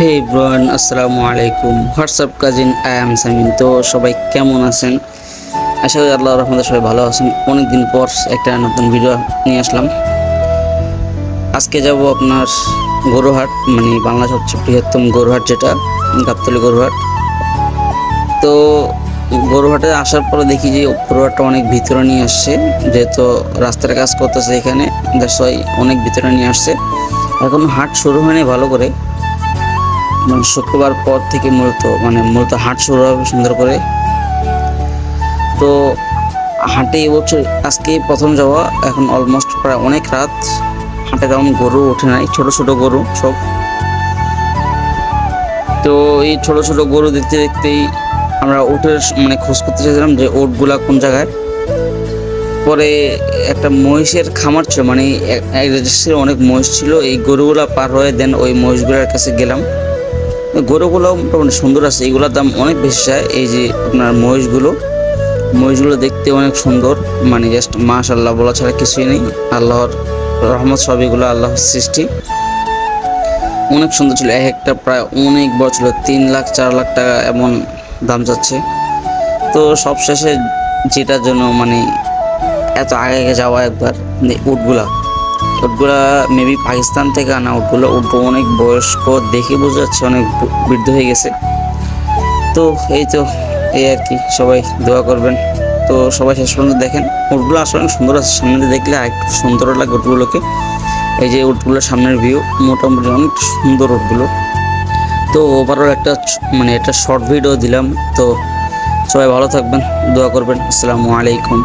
হে ব্রন আসসালামু আলাইকুম। What's up cousin I am Samin তো সবাই কেমন আছেন? আশা করি আল্লাহ রহমতে সবাই ভালো আছেন। অনেকদিন পর একটা নতুন ভিডিও নিয়ে আসলাম। আজকে যাব আপনার গরুহাট মানে বাংলার সবচেয়ে বৃহত্তম গরুহাট যেটা, গাবতলি গরুহাট। তো গরুহাটে আসার পরে দেখি যে গরুহাটটা অনেক ভিতরে নিয়ে আসছে, যেহেতু রাস্তার কাজ করতেছে এখানে ওয়াই অনেক ভিতরে নিয়ে আসছে। এখন হাট শুরু হয়নি ভালো করে। মানে শুক্রবার পর থেকে মূলত মানে মূলত হাট শুরু হবে সুন্দর করে। তো হাটে এবছর আজকে প্রথম যাওয়া, এখন অলমোস্ট প্রায় অনেক রাত। হাটে তেমন গরু ওঠে নাই, ছোট ছোট গরু সব। তো এই ছোট ছোট গরু দেখতে দেখতেই আমরা উটের মানে খোঁজ করতে চাইছিলাম যে উটগুলা কোন জায়গায়। পরে একটা মহিষের খামার ছিল মানে অনেক মহিষ ছিল, এই গরুগুলা পার হয়ে দেন ওই মহিষগুলোর কাছে গেলাম। গরুগুলো মোটামুটি সুন্দর আছে, এগুলোর দাম অনেক বেশি চায় এই যে আপনার মহিষগুলো মহিষগুলো দেখতে অনেক সুন্দর মানে জাস্ট মাস আল্লাহ বলা ছাড়া কিছুই নেই। আল্লাহর রহমত সব এগুলো আল্লাহর সৃষ্টি। অনেক সুন্দর ছিল, এক একটা প্রায় অনেক বড় ছিল, তিন লাখ, চার লাখ টাকা এমন দাম যাচ্ছে। তো সব শেষে যেটার জন্য মানে এত আগে আগে যাওয়া একবার মানে উটগুলা। উটগুলা মেবি পাকিস্তান থেকে আনা উটগুলো উটগুলো অনেক বয়স্ক, দেখে বোঝা যাচ্ছে অনেক বৃদ্ধ হয়ে গেছে। তো এই তো, এই আর কি, সবাই দোয়া করবেন। তো সবাই শেষ পর্যন্ত দেখেন, উটগুলো আসলে অনেক সুন্দর আছে। সামনে দেখলে আরেকটু সুন্দর লাগে উটগুলোকে। এই যে উটগুলোর সামনের ভিউ মোটামুটি অনেক সুন্দর উটগুলো। তো ওভারঅল একটা মানে একটা শর্ট ভিডিও দিলাম। তো সবাই ভালো থাকবেন, দোয়া করবেন। আসসালামু আলাইকুম।